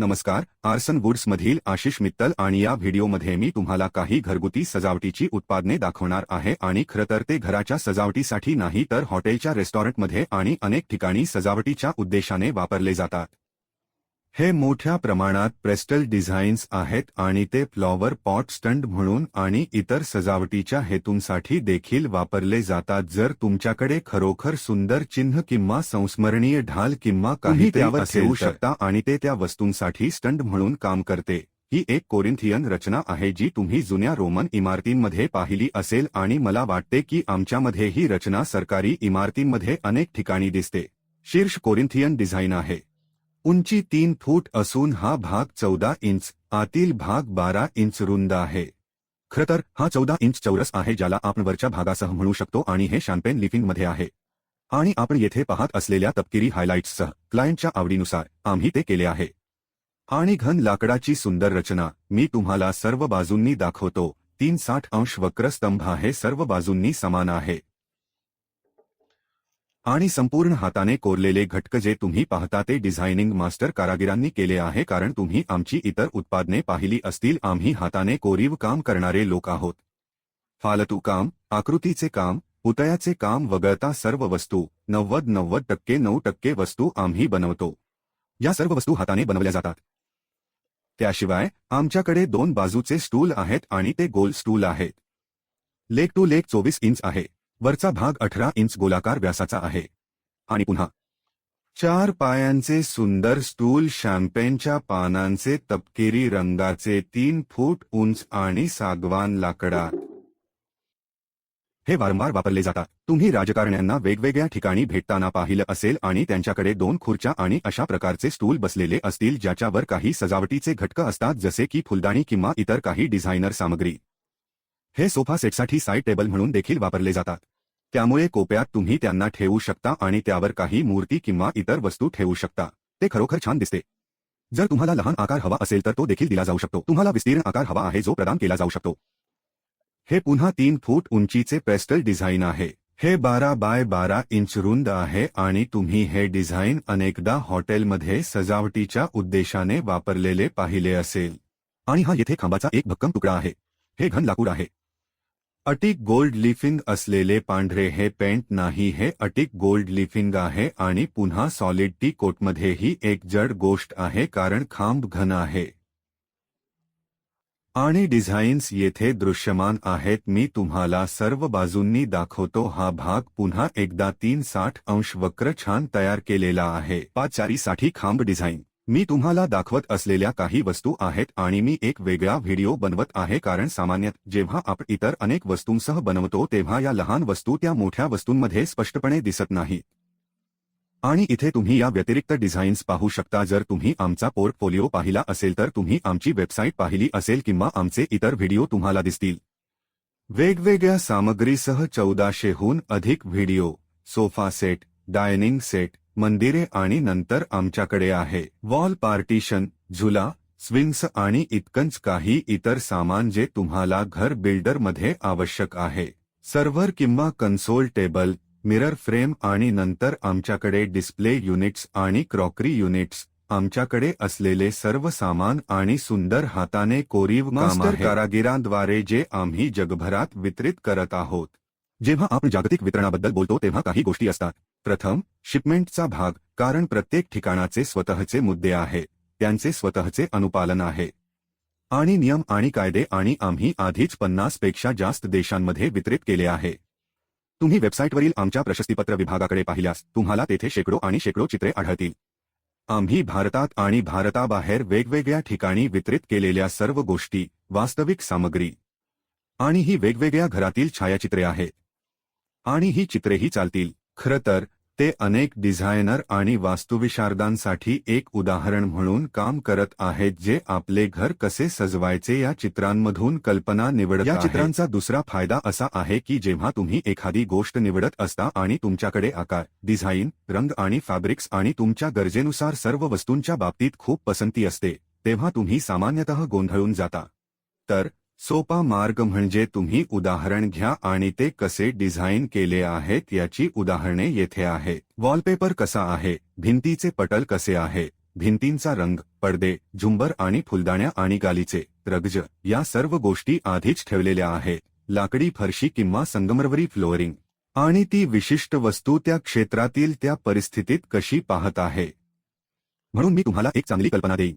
नमस्कार arson woods मधील आशिष मित्तल आणि या व्हिडिओमध्ये मी तुम्हाला काही घरगुती सजावटीची उत्पादने दाखवणार आहे आणि खरं तर ते घराच्या सजावटीसाठी नाही तर हॉटेलच्या रेस्टॉरंटमध्ये आणि अनेक ठिकाणी सजावटीच्या उद्देशाने वापरले जातात. हे मोठ्या प्रमाणात प्रेस्टल डिझाईन्स आहेत आणि ते फ्लॉवर पॉट स्टंड म्हणून आणि इतर सजावटीच्या हेतूंसाठी देखील वापरले जातात. जर तुमच्याकडे खरोखर सुंदर चिन्ह किंवा संस्मरणीय ढाल किंवा काही त्यावर ठेवू शकता. आणि ते त्या वस्तूंसाठी स्टंड म्हणून काम करते. ही एक कोरिंथियन रचना आहे जी तुम्ही जुन्या रोमन इमारतींमध्ये पाहिली असेल आणि मला वाटते की आमच्यामध्ये ही रचना सरकारी इमारतींमध्ये अनेक ठिकाणी दिसते. शीर्ष कोरिंथियन डिझाईन आहे. उंची तीन फूट असून हा भाग चौदा इंच आतील भाग बारा इंच रुंद आहे. खरंतर हा चौदा इंच चौरस आहे ज्याला आपण वरच्या भागासह म्हणू शकतो आणि हे शॅम्पेन लिफिंगमध्ये आहे. आणि आपण येथे पाहत असलेल्या तपकिरी हायलाइट्ससह क्लायंटच्या आवडीनुसार आम्ही ते केले आहे. आणि घन लाकडाची सुंदर रचना मी तुम्हाला सर्व बाजूंनी दाखवतो तीन साठ अंश वक्रस्तंभ हे सर्व बाजूंनी समान आहे. आणि संपूर्ण हाताने कोरलेले घटक जे तुम्ही पाहता ते डिझायनिंग मास्टर कारागिरांनी केले आहे कारण तुम्ही आमची इतर उत्पादने पाहिली असतील. आम्ही हाताने कोरीव काम करणारे लोक आहोत. फालतू काम आकृतीचे काम पुतळ्याचे काम वगळता सर्व वस्तू नव्वद नव्वद टक्के नऊ टक्के वस्तू आम्ही बनवतो. या सर्व वस्तू हाताने बनवल्या जातात. त्याशिवाय आमच्याकडे दोन बाजूचे स्टूल आहेत आणि ते गोल स्टूल आहेत. लेक टू लेक चोवीस इंच आहे. वरचा भाग अठरा इंच गोलाकार व्यासाचा आहे. आणि पुन्हा. चार पायांचे सुंदर स्टूल शॅम्पेनच्या पानांचे तपकिरी रंगाचे तीन फूट उंच आणि सागवान लाकडात हे वारंवार वापरले जातात. तुम्ही राजकारण्यांना वेगवेगळ्या ठिकाणी भेटताना पाहिलं असेल आणि त्यांच्याकडे दोन खुर्च्या आणि अशा प्रकारचे स्टूल बसलेले असतील ज्याच्यावर काही सजावटीचे घटक असतात जसे की फुलदाणी किंवा इतर काही डिझायनर सामग्री. हे सोफा सेटसाठी साईड टेबल म्हणून देखील वापरले जातात. त्यामुळे कोप्यात तुम्ही त्यांना ठेवू शकता आणि त्यावर काही मूर्ती किंवा इतर वस्तू ठेवू शकता. ते खरोखर छान दिसते. जर तुम्हाला लहान आकार हवा असेल तर तो देखील दिला जाऊ शकतो. तुम्हाला विस्तीर्ण आकार हवा आहे जो प्रदान केला जाऊ शकतो. हे पुन्हा तीन फूट उंचीचे पेस्टल डिझाईन आहे. हे बारा बाय बारा इंच रुंद आहे आणि तुम्ही हे डिझाईन अनेकदा हॉटेलमध्ये सजावटीच्या उद्देशाने वापरलेले पाहिले असेल. आणि हा येथे खांबाचा एक भक्कम तुकडा आहे. हे घन लाकूड आहे. अटिक गोल्ड लिफिंग असलेले पांढरे हे पेंट नाही, हे अटिक गोल्ड लिफिंग आहे आणि पुन्हा सॉलिड टी कोटमध्ये ही एक जड गोष्ट आहे कारण खांब घन आहे. आणि डिझाईन्स येथे दृश्यमान आहेत. मी तुम्हाला सर्व बाजूंनी दाखवतो. हा भाग पुन्हा एकदा तीन साठ अंश वक्र छान तयार केलेला आहे. पाचारीसाठी खांब डिझाईन मी तुम्हाला दाखवत असलेल्या काही वस्तू आहेत आणि मी एक वेगळा व्हिडिओ बनवत आहे कारण सामान्यतः जेव्हा आपण इतर अनेक वस्तूंसह बनवतो तेव्हा या लहान वस्तू त्या मोठ्या वस्तूंमध्ये स्पष्टपणे दिसत नाही आणि इथे तुम्ही या व्यतिरिक्त डिझाईन्स पाहू शकता. जर तुम्ही आमचा पोर्टफोलिओ पाहिला असेल तर तुम्ही आमची वेबसाईट पाहिली असेल किंवा आमचे इतर व्हिडिओ तुम्हाला दिसतील. वेगवेगळ्या सामग्रीसह चौदाशेहून अधिक video sofa set dining set मंदिरे आणि नंतर आमच्याकडे आहे. वॉल पार्टिशन झुला स्विंग्स आणि इतकंच काही इतर सामान जे तुम्हाला घर बिल्डरमध्ये आवश्यक आहे. सर्व्हर किंवा कन्सोल टेबल मिरर फ्रेम आणि नंतर आमच्याकडे डिस्प्ले युनिट्स आणि क्रॉकरी युनिट्स आमच्याकडे असलेले सर्व सामान आणि सुंदर हाताने कोरीव मास्टर कारागिरांद्वारे जे आम्ही जगभरात वितरित करत आहोत. जेव्हा आपण जागतिक वितरणाबद्दल बोलतो तेव्हा काही गोष्टी असतात. प्रथम शिपमेंटचा भाग कारण प्रत्येक ठिकाणाचे स्वतःचे मुद्दे आहे त्यांचे स्वतःचे अनुपालन आहे. आणि नियम आणि कायदे आणि आम्ही आधीच पन्नासपेक्षा जास्त देशांमध्ये वितरित केले आहे. तुम्ही वेबसाईटवरील आमच्या प्रशस्तीपत्र विभागाकडे पाहिल्यास तुम्हाला तेथे शेकडो आणि शेकडो चित्रे आढळतील. आम्ही भारतात आणि भारताबाहेर वेगवेगळ्या ठिकाणी वितरित केलेल्या सर्व गोष्टी वास्तविक सामग्री. आणि ही वेगवेगळ्या घरातील छायाचित्रे आहेत. आणि ही चित्रेही चालतील. खरं तर ते अनेक डिझायनर आणि वास्तुविशारदांसाठी एक उदाहरण म्हणून काम करत आहेत जे आपले घर कसे सजवायचे या चित्रांमधून कल्पना निवडत या चित्रांचा दुसरा फायदा असा आहे की जेव्हा तुम्ही एखादी गोष्ट निवडत असता आणि तुमच्याकडे आकार डिझाईन रंग आणि फॅब्रिक्स आणि तुमच्या गरजेनुसार सर्व वस्तूंच्या बाबतीत खूप पसंती असते तेव्हा तुम्ही सामान्यतः गोंधळून जाता. तर सोपा मार्ग म्हणजे तुम्ही उदाहरण घ्या आणि ते कसे डिझाईन केले आहेत याची उदाहरणे येथे आहेत वॉलपेपर कसा आहे? भिंतीचे पटल कसे आहे? भिंतींचा रंग पडदे झुंबर आणि फुलदाण्या आणि गालीचे रगज या सर्व गोष्टी आधीच ठेवलेल्या आहेत. लाकडी फरशी किंवा संगमरवरी फ्लोअरिंग. आणि ती विशिष्ट वस्तू त्या क्षेत्रातील त्या परिस्थितीत कशी पाहत आहे? म्हणून मी तुम्हाला एक चांगली कल्पना देईन.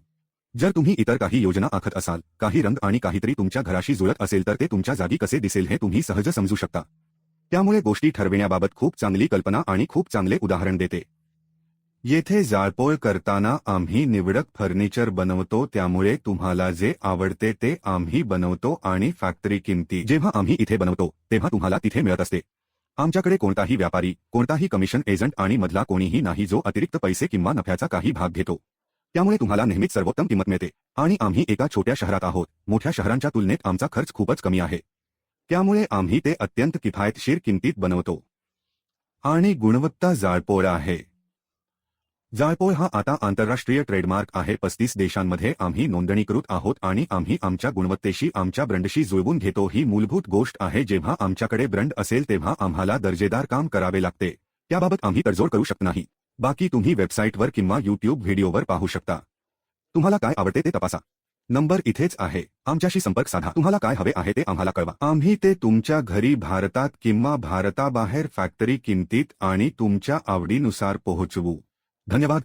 जर तुम्ही इतर काही योजना आखत असाल काही रंग आणि काहीतरी तुमच्या घराशी जुळत असेल तर ते तुमच्या जागी कसे दिसेल हे तुम्ही सहज समजू शकता. त्यामुळे गोष्टी ठरविण्याबाबत खूप चांगली कल्पना आणि खूप चांगले उदाहरण देते. येथे जाळपोळ करताना आम्ही निवडक फर्निचर बनवतो त्यामुळे तुम्हाला जे आवडते ते आम्ही बनवतो आणि फॅक्टरी किमती जेव्हा आम्ही इथे बनवतो तेव्हा तुम्हाला तिथे मिळत असते. आमच्याकडे कोणताही व्यापारी कोणताही कमिशन एजंट आणि मधला कोणीही नाही जो अतिरिक्त पैसे किंवा नफ्याचा काही भाग घेतो. त्यामुळे तुम्हाला नेहमीच सर्वोत्तम किंमत मिळते. आणि आम्ही एका छोट्या शहरात आहोत. मोठ्या शहरांच्या तुलनेत आमचा खर्च खूपच कमी आहे. त्यामुळे आम्ही ते अत्यंत किफायतशीर किंमतीत बनवतो. आणि गुणवत्ता जाळपोळ आहे. जाळपोळ हा आता आंतरराष्ट्रीय ट्रेडमार्क आहे. पस्तीस देशांमध्ये आम्ही नोंदणीकृत आहोत आणि आम्ही आमच्या गुणवत्तेशी आमच्या ब्रँडशी जुळवून घेतो. ही मूलभूत गोष्ट आहे. जेव्हा आमच्याकडे ब्रँड असेल तेव्हा आम्हाला दर्जेदार काम करावे लागते. त्याबाबत आम्ही तडजोड करू शकत नाही. बाकी तुम्ही वेबसाईटवर किंवा युट्यूब व्हिडिओवर पाहू शकता. तुम्हाला काय आवडते ते तपासा. नंबर इथेच आहे. आमच्याशी संपर्क साधा. तुम्हाला काय हवे आहे ते आम्हाला कळवा. आम्ही ते तुमच्या घरी भारतात किंवा भारताबाहेर फॅक्टरी किमतीत आणि तुमच्या आवडीनुसार पोहोचवू. धन्यवाद.